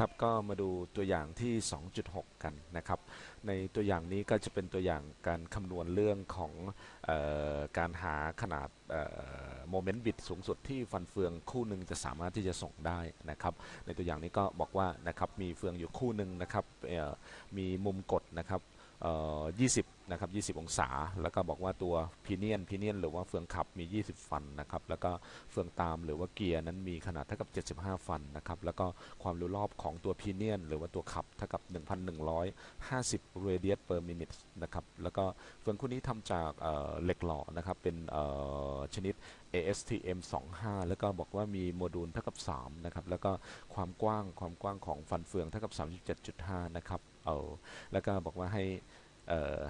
ครับก็มาดูตัวอย่างที่ 2.6 กันนะครับ ในตัวอย่างนี้ก็จะเป็นตัวอย่างการคำนวณเรื่องของออการหาขนาดโมเมนต์บิดสูงสุดที่ฟันเฟืองคู่หนึ่งจะสามารถที่จะส่งได้นะครับ ในตัวอย่างนี้ก็บอกว่านะครับมีเฟืองอยู่คู่หนึ่งนะครับมีมุมกดนะครับ 20นะครับ20 องศา แล้วก็บอกว่าตัวพีเนียนพีเนียนหรือว่าเฟืองขับมี 20 ฟันนะครับ แล้วก็เฟืองตามหรือว่าเกียร์นั้นมีขนาดเท่ากับ 75 ฟันนะครับ แล้วก็ความเร็วรอบของตัวพีเนียนหรือว่าตัวขับเท่ากับ 1,150 radius per minute นะครับ แล้วก็เฟืองคู่นี้ทำจากเหล็กหล่อนะครับ เป็นชนิด ASTM 25 แล้วก็บอกว่ามีโมดูลเท่ากับ 3 นะครับ แล้วก็ความกว้างความกว้างของฟันเฟืองเท่ากับ 37.5 นะครับ เอา แล้วก็บอกว่าให้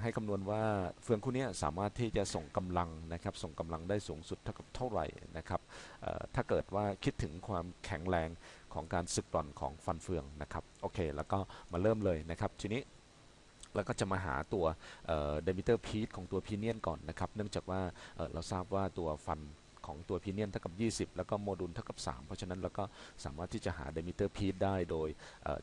ให้คำนวณว่าเฟืองคู่นี้สามารถที่จะส่งกำลังนะครับส่งกำลังได้สูงสุดเท่ากับเท่าไหร่นะครับถ้าเกิดว่าคิดถึงความแข็งแรงของการสึกกร่อนของฟันเฟืองนะครับโอเค แล้วก็มาเริ่มเลยนะครับทีนี้แล้วก็จะมาหาตัวเดมิเตอร์พีทของตัวพีเนียนก่อนนะครับ เนื่องจากว่าเเราทราบว่าตัวฟันของตัวพีเนียนเท่ากับ 20 แล้วก็โมดูลเท่ากับ 3 เพราะฉะนั้นเราก็สามารถที่จะหาเดมิเตอร์พีทได้โดย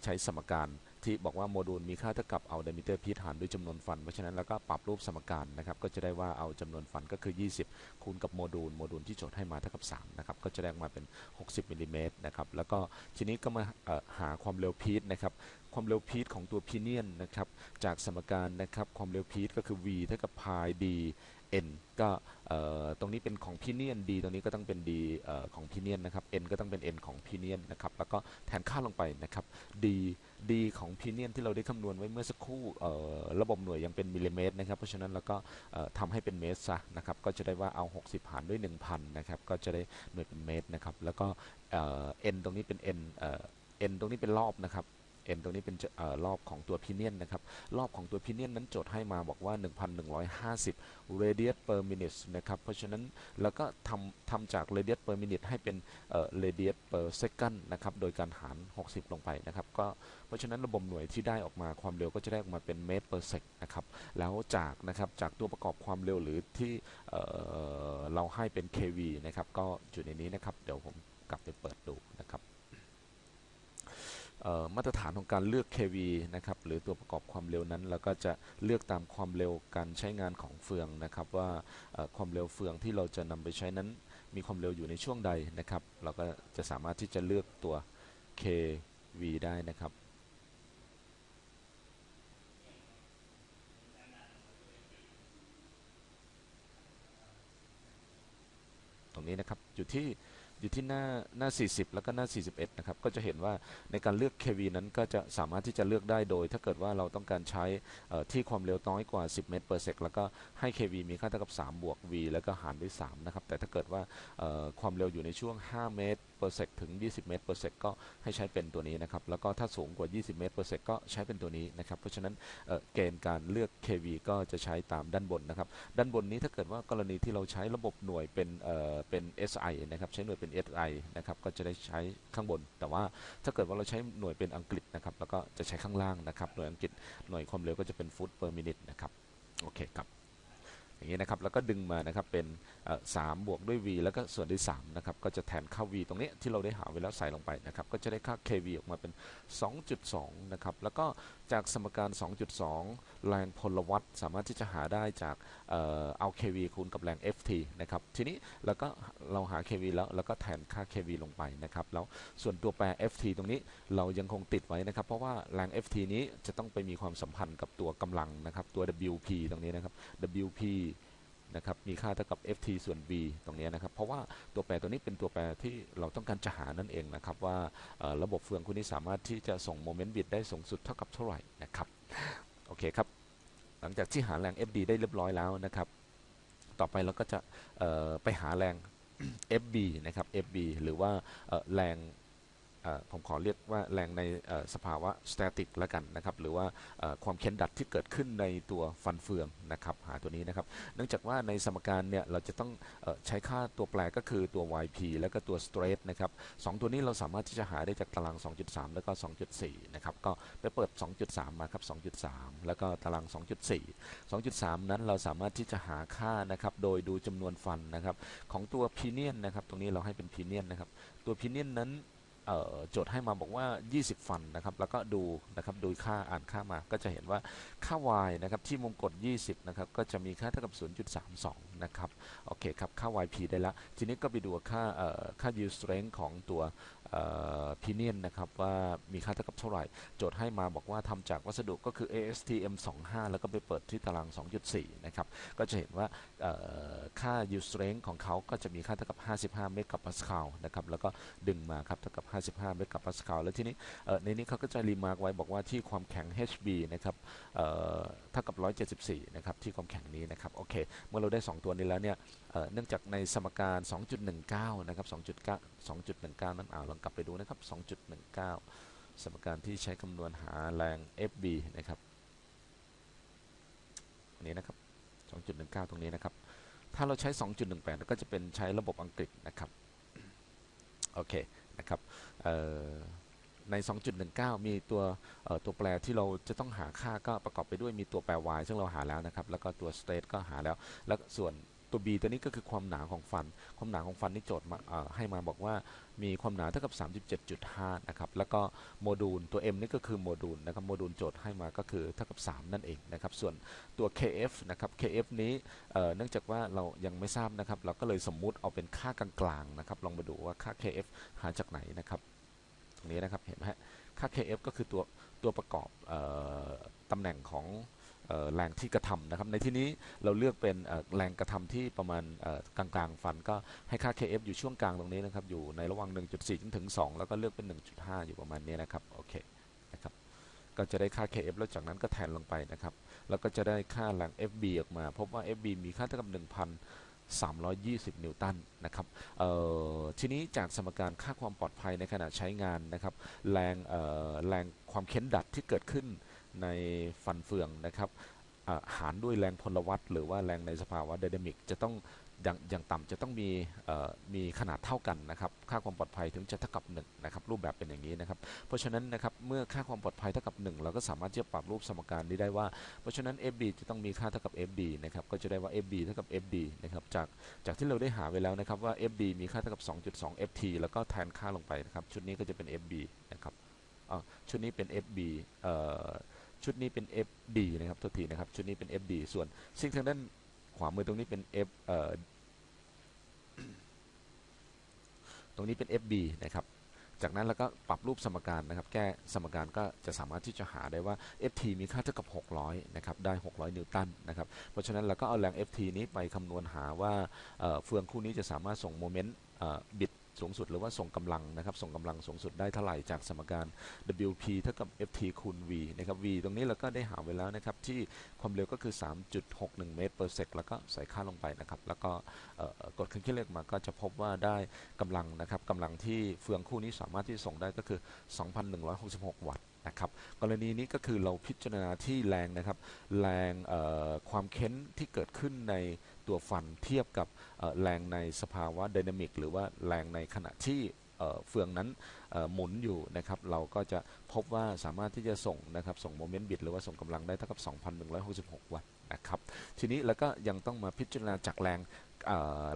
ใช้สมการ ที่บอกว่าโมดูลมีค่าเท่ากับเอาเดมิเตอร์พีทหารด้วยจำนวนฟัน เพราะฉะนั้นเราก็ปรับรูปสมการนะครับ ก็จะได้ว่าเอาจำนวนฟันก็คือ 20 คูณกับโมดูล โมดูลที่โจทย์ให้มาเท่ากับ3นะครับ ก็จะได้มาเป็น 60มิลลิเมตรนะครับ แล้วก็ทีนี้ก็มาหาความเร็วพีทนะครับ ความเร็วพีทของตัวพีเนียนนะครับ จากสมการนะครับ ความเร็วพีทก็คือ v เท่ากับพาย d n ก็ตรงนี้เป็นของพีเนียน d ตรงนี้ก็ต้องเป็น d อของพีเนียนนะครับ n ก็ต้องเป็น n ของพีเนียนนะครับแล้วก็แทนค่าลงไปนะครับ d d ของพีเนียนที่เราได้คำนวณไว้เมื่อสักครู่ระบบหน่วยยังเป็นมิลลิเมตรนะครับเพราะฉะนั้นเราก็ทำให้เป็นเมตรซะนะครับก็จะได้ว่าเอา 60 หารด้วย 1,000 นะครับก็จะได้หน่วยเป็นเมตรนะครับแล้วก็ n ตรงนี้เป็น n n ตรงนี้เป็นรอบนะครับ n ตรงนี้เป็นออรอบของตัวพีเนียนนะครับ รอบของตัวพีเนียนนั้นโจทย์ให้มาบอกว่า 1,150 radius per minute นะครับ เพราะฉะนั้นแล้วก็ทำทำจาก radius per minute ให้เป็นเอ่อ radius per second นะครับ โดยการหาร 60 ลงไปนะครับ ก็เพราะฉะนั้นระบบหน่วยที่ได้ออกมาความเร็วก็จะได้ออกมาเป็นเมตร per sec นะครับ แล้วจากนะครับจากตัวประกอบความเร็วหรือที่เเราให้เป็น kV นะครับ ก็อยู่ในนี้นะครับ เดี๋ยวผมกลับไปเปิดดู มาตรฐานของการเลือก kV นะครับหรือตัวประกอบความเร็วนั้นเราก็จะเลือกตามความเร็วการใช้งานของเฟืองนะครับว่าความเร็วเฟืองที่เราจะนำไปใช้นั้น มีความเร็วอยู่ในช่วงใดนะครับ เราก็จะสามารถที่จะเลือกตัว kV ได้นะครับตรงนี้นะครับอยู่ที่ อยู่ที่หน้าหน้า 40 แล้วก็หน้า 41 นะครับ ก็จะเห็นว่าในการเลือก kV นั้นก็จะสามารถที่จะเลือกได้โดย ถ้าเกิดว่าเราต้องการใช้ที่ความเร็วน้อยกว่า 10 เมตร per sec แล้วก็ให้ kV มีค่าเท่ากับ 3 บวก v แล้วก็หารด้วย 3 นะครับ แต่ถ้าเกิดว่าความเร็วอยู่ในช่วง 5 เมตร per sec ถึง 20 เมตร per sec ก็ให้ใช้เป็นตัวนี้นะครับ แล้วก็ถ้าสูงกว่า 20 เมตร per sec ก็ใช้เป็นตัวนี้นะครับ เพราะฉะนั้นเเกณฑ์การเลือก kV ก็จะใช้ตามด้านบนนะครับ ด้านบนนี้ถ้าเกิดว่ากรณีที่เราใช้ระบบหน่วยเป็นเเป็น SI นะครับ ใช้หน่วยเป็น SI นะครับ ก็จะได้ใช้ข้างบน แต่ว่าถ้าเกิดว่าเราใช้หน่วยเป็นอังกฤษนะครับ แล้วก็จะใช้ข้างล่างนะครับ หน่วยอังกฤษ หน่วยความเร็วก็จะเป็นฟุต per minute นะครับ โอเคครับ อย่างนี้นะครับแล้วก็ดึงมานะครับเป็นเอ่อ3บวกด้วย v แล้วก็ส่วนด้วย3นะครับก็จะแทนค่า v ตรงนี้ที่เราได้หาไว้แล้วใส่ลงไปนะครับก็จะได้ค่า kV ออกมาเป็น 2.2 นะครับแล้วก็จากสมการ 2.2 แรงพลวัตสามารถที่จะหาได้จากเอา kV คูณกับแรง ft นะครับทีนี้แล้วก็เราหา kV แล้วแล้วก็แทนค่า kV ลงไปนะครับแล้วส่วนตัวแปร ft ตรงนี้เรายังคงติดไว้นะครับ เพราะว่าแรง ft นี้จะต้องไปมีความสัมพันธ์กับตัวกำลังนะครับตัว wp ตรงนี้นะครับ wp นะครับมีค่าเท่ากับ ft ส่วน v ตรงนี้นะครับเพราะว่าตัวแปรตัวนี้เป็นตัวแปรที่เราต้องการจะหานั่นเองนะครับว่าระบบเฟืองคุณนี้สามารถที่จะส่งโมเมนต์บิดได้สูงสุดเท่ากับเท่าไหร่นะครับโอเคครับหลังจากที่หาแรง fd ได้เรียบร้อยแล้วนะครับต่อไปเราก็จะไปหาแรง fb นะครับ fb หรือว่าแรง ผมขอเรียกว่าแรงในสภาวะ static แล้วกันนะครับ หรือว่าความเค้นดัดที่เกิดขึ้นในตัวฟันเฟืองนะครับ หาตัวนี้นะครับ เนื่องจากว่าในสมการเนี่ยเราจะต้องอใช้ค่าตัวแปรก็คือตัว yp แล้วก็ตัว stress นะครับสองตัวนี้เราสามารถที่จะหาได้จากตาราง 2.3 แล้วก็ 2.4 นะครับ ก็ไปเปิด 2.3 มาครับ 2.3 แล้วก็ตาราง 2.4 2.3 นั้นเราสามารถที่จะหาค่านะครับโดยดูจำนวนฟันนะครับของตัวพีเนียนนะครับ ตรงนี้เราให้เป็นพีเนียนนะครับ ตัวพีเนียนนั้น โจทย์ให้มาบอกว่า 20 ฟันนะครับ แล้วก็ดูนะครับดูค่าอ่านค่ามาก็จะเห็นว่าค่า y นะครับที่มุมกด 20 นะครับ ก็จะมีค่าเท่ากับ 0.32 นะครับ โอเคครับ ค่า yp ได้ละ ทีนี้ก็ไปดูค่าค่า yield strength ของตัว พีเนียนนะครับว่ามีค่าเท่ากับเท่าไหร่ โจทย์ให้มาบอกว่าทำจากวัสดุก็คือ ASTM 25 แล้วก็ไปเปิดที่ตาราง 2.4 นะครับ ก็จะเห็นว่าค่า yield strength ของเขาก็จะมีค่าเท่ากับ 55 เมกะปาสคาลนะครับ แล้วก็ดึงมาครับเท่ากับ 55 เมกะปาสคาลแล้วทีนี้ในนี้เขาก็จะรีมาร์กไว้บอกว่าที่ความแข็ง HB นะครับเท่ากับ 174 นะครับ ที่ความแข็งนี้นะครับ โอเค เมื่อเราได้ 2 ตัวนี้แล้วเนี่ย เนื่องจากในสมการ 2.19 นะครับ 2.9 2.19 นั้นเอาลองกลับไปดูนะครับ 2.19 สมการที่ใช้คำนวณหาแรง FB นะครับนนี้นะครับ 2.19 ตรงนี้นะครับ ถ้าเราใช้ 2.18 ก็จะเป็นใช้ระบบอังกฤษนะครับ โอเค นะครับใน 2.19 มีตัวตัวแปรที่เราจะต้องหาค่าก็ประกอบไปด้วยมีตัวแปร y ซึ่งเราหาแล้วนะครับ แล้วก็ตัว state ก็หาแล้ว แล้วส่วน ตัว b ตัวนี้ก็คือความหนาของฟัน ความหนาของฟันนี่โจทย์มาให้มาบอกว่ามีความหนาเท่ากับ 37.5 นะครับ แล้วก็โมดูลตัว m นี่ก็คือโมดูลนะครับ โมดูลโจทย์ให้มาก็คือเท่ากับ 3 นั่นเองนะครับ ส่วนตัว kf นะครับ kf นี้เนื่องจากว่าเรายังไม่ทราบนะครับ เราก็เลยสมมุติเอาเป็นค่ากลางๆนะครับ ลองมาดูว่าค่า kf หาจากไหนนะครับ ตรงนี้นะครับ เห็นไหมค่า kf ก็คือตัวตัวประกอบตำแหน่งของ แรงที่กระทำนะครับในที่นี้เราเลือกเป็นแรงกระทำที่ประมาณกลางๆฟันก็ให้ค่า kf อยู่ช่วงกลางตรงนี้นะครับอยู่ในระหว่าง 1.4จนถึง 2 แล้วก็เลือกเป็น 1.5 อยู่ประมาณนี้นะครับโอเคนะครับก็จะได้ค่า kf แล้วจากนั้นก็แทนลงไปนะครับแล้วก็จะได้ค่าแรง fb ออกมา พบว่า fb มีค่าเท่ากับ 1,320 นิวตันนะครับทีนี้จากสมการค่าความปลอดภัยในขณะใช้งานนะครับแรงแรงความเค้นดัดที่เกิดขึ้น ในฟันเฟืองนะครับหารด้วยแรงพลวัตหรือว่าแรงในสภาวะไดนามิกจะต้องอย่างอย่างต่ำจะต้องมีมีขนาดเท่ากันนะครับค่าความปลอดภัยถึงจะเท่ากับ1นะครับรูปแบบเป็นอย่างนี้นะครับเพราะฉะนั้นนะครับเมื่อค่าความปลอดภัยเท่ากับ 1 เราก็สามารถที่จะปรับรูปสมการนี้ได้ว่า เพราะฉะนั้น FB จะต้องมีค่าเท่ากับ FD นะครับก็จะได้ว่า FB เท่ากับ FD นะครับจากจากที่เราได้หาไว้แล้วนะครับว่า FB มีค่าเท่ากับ 2.2 FT แล้วก็แทนค่าลงไปนะครับชุดนี้ก็จะเป็น FB นะครับชุดนี้เป็น FB ชุดนี้เป็น FD นะครับตัวทีนะครับ ชุดนี้เป็น FD ส่วนสิ่งทางด้านขวามือตรงนี้เป็น F เอ่อตรงนี้เป็น FB นะครับ จากนั้นแล้วก็ปรับรูปสมการนะครับ แก้สมการก็จะสามารถที่จะหาได้ว่า FT มีค่าเท่ากับ 600 นะครับ ได้ 600 นิวตันนะครับ เพราะฉะนั้นเราก็เอาแรง FT นี้ไปคำนวณหาว่าเฟืองคู่นี้จะสามารถส่งโมเมนต์บิด สูงสุดหรือว่าส่งกำลังนะครับ ส่งกำลังสูงสุดได้เท่าไหร่จากสมการ WP เท่ากับ FT คูณ V นะครับ V ตรงนี้เราก็ได้หาไว้แล้วนะครับ ที่ความเร็วก็คือ 3.61 เมตร per sec แล้วก็ใส่ค่าลงไปนะครับ แล้วก็กดเครื่องคิดเลขมาก็จะพบว่าได้กำลังนะครับกำลังที่เฟืองคู่นี้สามารถที่ส่งได้ก็คือ 2,166 วัตต์นะครับกรณีนี้ก็คือเราพิจารณาที่แรงนะครับ แรงความเค้นที่เกิดขึ้นใน ตัวฟันเทียบกับแรงในสภาวะไดนามิกหรือว่าแรงในขณะที่เฟืองนั้นหมุนอยู่นะครับเราก็จะพบว่าสามารถที่จะส่งนะครับส่งโมเมนต์บิดหรือว่าส่งกำลังได้เท่ากับ 2,166 วัตต์นะครับทีนี้แล้วก็ยังต้องมาพิจารณาจากแรง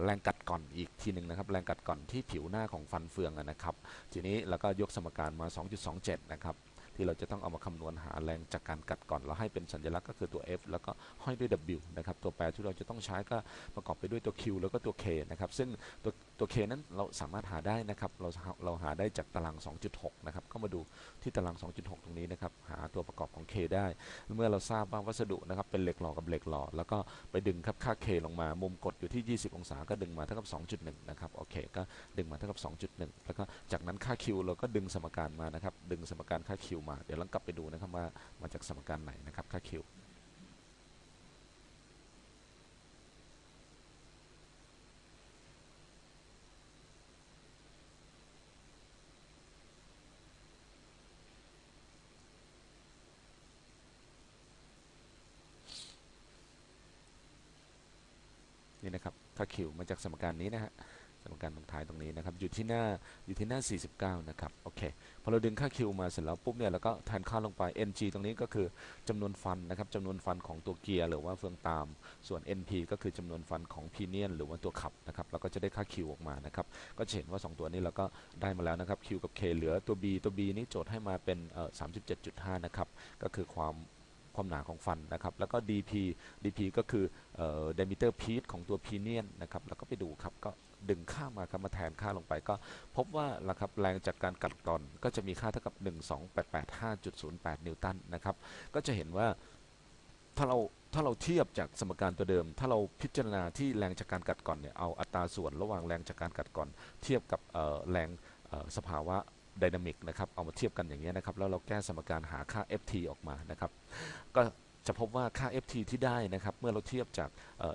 แรงกัดก่อนอีกทีหนึ่งนะครับแรงกัดก่อนที่ผิวหน้าของฟันเฟืองนะครับทีนี้แล้วก็ยกสมการมา 2.27 นะครับ ที่เราจะต้องเอามาคำนวณหาแรงจากการกัดก่อนเราให้เป็นสัญลักษณ์ก็คือตัว F แล้วก็ห้อยด้วย W นะครับตัวแปรที่เราจะต้องใช้ก็ประกอบไปด้วยตัว Q แล้วก็ตัว K นะครับซึ่งตัวตัว K นั้นเราสามารถหาได้นะครับ เราเราหาได้จากตาราง 2.6 นะครับก็มาดูที่ตาราง 2.6 ตรงนี้นะครับ หาตัวประกอบของ K ได้ เมื่อเราทราบว่าวัสดุนะครับ เป็นเหล็กหล่อกับเหล็กหล่อ แล้วก็ไปดึงครับค่า K ลงมา มุมกดอยู่ที่ 20 องศา ก็ดึงมาเท่ากับ 2.1 นะครับ โอเค ก็ดึงมาเท่ากับ 2.1 แล้วก็จากนั้นค่า Q เราก็ดึงสมการมานะครับ ดึงสมการค่า Q มา เดี๋ยวเรากลับไปดูนะครับว่ามาจากสมการไหนนะครับ ค่า Q นี่นะครับค่า Q มาจากสมการนี้นะฮะสมการตรงท้ายตรงนี้นะครับอยู่ที่หน้าอยู่ที่หน้า 49 นะครับโอเคพอเราดึงค่า Q มาเสร็จแล้วปุ๊บเนี่ยเราก็แทนค่าลงไป NG ตรงนี้ก็คือจำนวนฟันนะครับจำนวนฟันของตัวเกียร์หรือว่าเฟืองตาม ส่วน NP ก็คือจำนวนฟันของพีเนียนหรือว่าตัวขับนะครับเราก็จะได้ค่า Q ออกมานะครับก็เห็นว่า 2 ตัวนี้เราก็ได้มาแล้วนะครับ Q กับ K เหลือตัว B ตัว B นี่โจทย์ให้มาเป็นเอ่อ37.5 นะครับก็คือความ ความหนาของฟันนะครับ แล้วก็ DP DP ก็คือเอ่อ diameter piece ของตัวพีเนียนนะครับ แล้วก็ไปดูครับ ก็ดึงค่ามาครับมาแทนค่าลงไป ก็พบว่าละครับแรงจากการกัดกร่อนก็จะมีค่าเท่ากับ 12885.08 นิวตันนะครับ ก็จะเห็นว่าถ้าเราถ้าเราเทียบจากสมการตัวเดิม ถ้าเราพิจารณาที่แรงจากการกัดกร่อนเนี่ย เอาอัตราส่วนระหว่างแรงจากการกัดกร่อน เทียบกับแรงสภาวะ ไดนามิกนะครับเอามาเทียบกันอย่างนี้นะครับแล้วเราแก้สมการหาค่า ft ออกมานะครับก็จะพบว่าค่า ft ที่ได้นะครับเมื่อเราเทียบจาก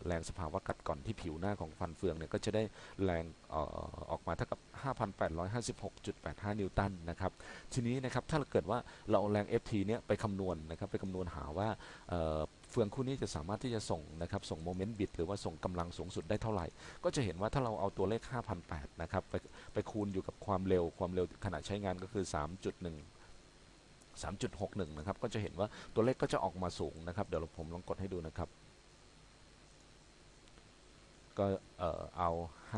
แรงสภาวะกัดก่อนที่ผิวหน้าของฟันเฟืองเนี่ยก็จะได้แรงออออกมาเท่ากับ 5,856.85 นิวตันนะครับทีนี้นะครับถ้าเกิดว่าเราเอาแรง ft เนี่ยไปคำนวณนะครับไปคำนวณหาว่า เฟืองคู่นี้จะสามารถที่จะส่งนะครับส่งโมเมนต์บิดหรือว่าส่งกำลังสูงสุดได้เท่าไหร่ ก็จะเห็นว่าถ้าเราเอาตัวเลข5,008นะครับไปไปคูณอยู่กับความเร็วความเร็วขณะใช้งานก็คือ 3.1 3.61 นะครับ ก็จะเห็นว่าตัวเลขก็จะออกมาสูงนะครับ เดี๋ยวผมลองกดให้ดูนะครับ ก็เออเอา 5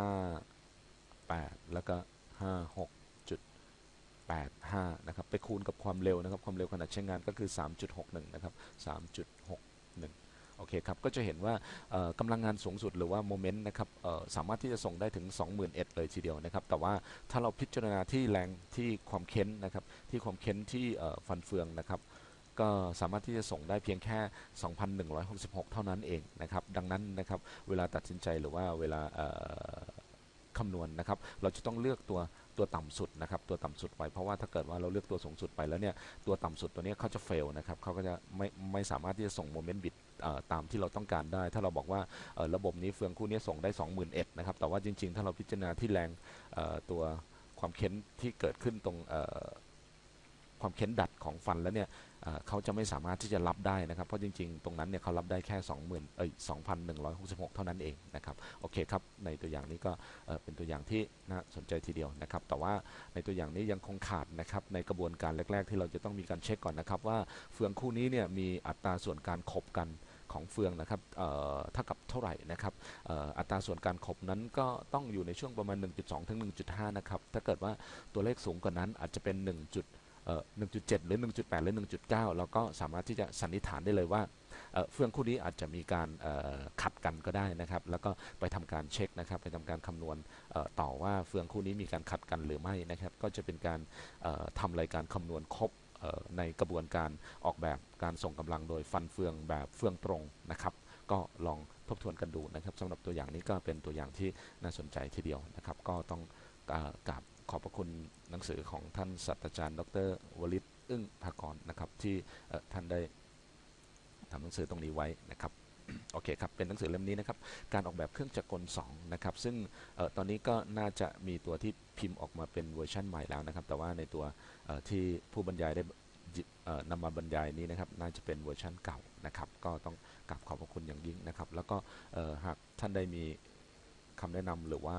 8 แล้วก็ 5 6.85 นะครับ ไปคูณกับความเร็วนะครับ ความเร็วขณะใช้งานก็คือ 3.61 นะครับ 1โอเคครับ ก็จะเห็นว่ากำลังงานสูงสุดหรือว่าโมเมนต์นะครับสามารถที่จะส่งได้ถึง 21,000เลยทีเดียวนะครับ แต่ว่าถ้าเราพิจารณาที่แรงที่ความเค้นนะครับ ที่ความเค้นที่ฟันเฟืองนะครับก็สามารถที่จะส่งได้เพียงแค่ 2,166 เท่านั้นเองนะครับ ดังนั้นนะครับ เวลาตัดสินใจหรือว่าเวลาคำนวณนะครับ เราจะต้องเลือกตัว ตัวต่ำสุดนะครับตัวต่ำสุดไปเพราะว่าถ้าเกิดว่าเราเลือกตัวสูงสุดไปแล้วเนี่ยตัวต่ำสุดตัวนี้เขาจะเฟลนะครับเขาก็จะไม่ไม่สามารถที่จะส่งโมเมนต์บิดตามที่เราต้องการได้ ถ้าเราบอกว่าระบบนี้เฟืองคู่นี้ส่งได้ 21,000นะครับแต่ว่าจริง ๆ ถ้าเราพิจารณาที่แรงตัวความเค้นที่เกิดขึ้นตรง ความเค้นดัดของฟันแล้วเนี่ยเขาจะไม่สามารถที่จะรับได้นะครับ เพราะจริงๆ ตรงนั้นเนี่ยเขารับได้แค่ 20,000เอ้ย2,166 เท่านั้นเองนะครับ โอเคครับ ในตัวอย่างนี้ก็เป็นตัวอย่างที่น่าสนใจทีเดียวนะครับ แต่ว่าในตัวอย่างนี้ยังคงขาดนะครับ ในกระบวนการแรก ๆ ที่เราจะต้องมีการเช็คก่อนนะครับ ว่าเฟืองคู่นี้เนี่ยมีอัตราส่วนการขบกันของเฟืองนะครับเท่ากับเท่าไหร่นะครับอ่ออัตราส่วนการขบนั้นก็ต้องอยู่ในช่วงประมาณ 1.2 ถึง 1.5 นะครับ ถ้าเกิดว่าตัวเลขสูงกว่านั้นอาจจะเป็น 1. 1.7 หรือ 1.8 หรือ 1.9 เราก็สามารถที่จะสันนิษฐานได้เลยว่าเฟืองคู่นี้อาจจะมีการขัดกันก็ได้นะครับ แล้วก็ไปทำการเช็คนะครับ ไปทำการคำนวณต่อว่าเฟืองคู่นี้มีการขัดกันหรือไม่นะครับ ก็จะเป็นการเอ่อทำรายการคำนวณครบในกระบวนการออกแบบการส่งกำลังโดยฟันเฟืองแบบเฟืองตรงนะครับ ก็ลองทบทวนกันดูนะครับสำหรับตัวอย่างนี้ก็เป็นตัวอย่างที่น่าสนใจทีเดียวนะครับ ก็ต้องเอ่อกราบ ขอบพระคุณหนังสือของท่านศาสตราจารย์ ดรวลิตอึ้งภากรนะครับที่ท่านได้ทำหนังสือตรงนี้ไว้นะครับโอเคครับ เป็นหนังสือเล่มนี้นะครับ การออกแบบเครื่องจักรกล2นะครับ ซึ่งออตอนนี้ก็น่าจะมีตัวที่พิมพ์ออกมาเป็นเวอร์ชันใหม่แล้วนะครับ แต่ว่าในตัวออที่ผู้บรรยายได้นำมาบรรยายนี้นะครับ น่าจะเป็นเวอร์ชันเก่านะครับ ก็ต้องกราบขอบพระคุณอย่างยิ่งนะครับ แล้วก็หากท่านได้มีคำแนะนำหรือว่า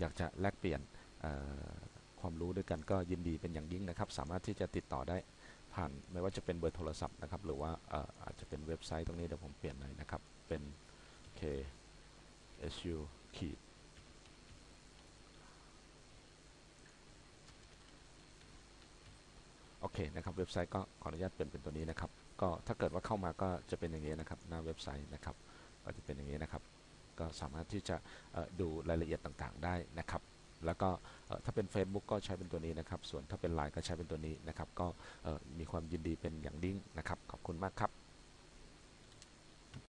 อยากจะแลกเปลี่ยนความรู้ด้วยกันก็ยินดีเป็นอย่างยิ่งนะครับ สามารถที่จะติดต่อได้ผ่านไม่ว่าจะเป็นเบอร์โทรศัพท์นะครับ หรือว่าเอ่ออาจจะเป็นเว็บไซต์ตรงนี้เดี๋ยวผมเปลี่ยนหน่อยนะครับ เป็น k s u ขีด โอเคนะครับ เว็บไซต์ก็ขออนุญาตเปลี่ยนเป็นตัวนี้นะครับ ก็ถ้าเกิดว่าเข้ามาก็จะเป็นอย่างนี้นะครับ หน้าเว็บไซต์นะครับ ก็จะเป็นอย่างนี้นะครับ ก็สามารถที่จะดูรายละเอียดต่างๆ ได้นะครับแล้วก็ถ้าเป็น Facebook ก็ใช้เป็นตัวนี้นะครับ ส่วนถ้าเป็น Line ก็ใช้เป็นตัวนี้นะครับ ก็มีความยินดีเป็นอย่างยิ่งนะครับ ขอบคุณมากครับ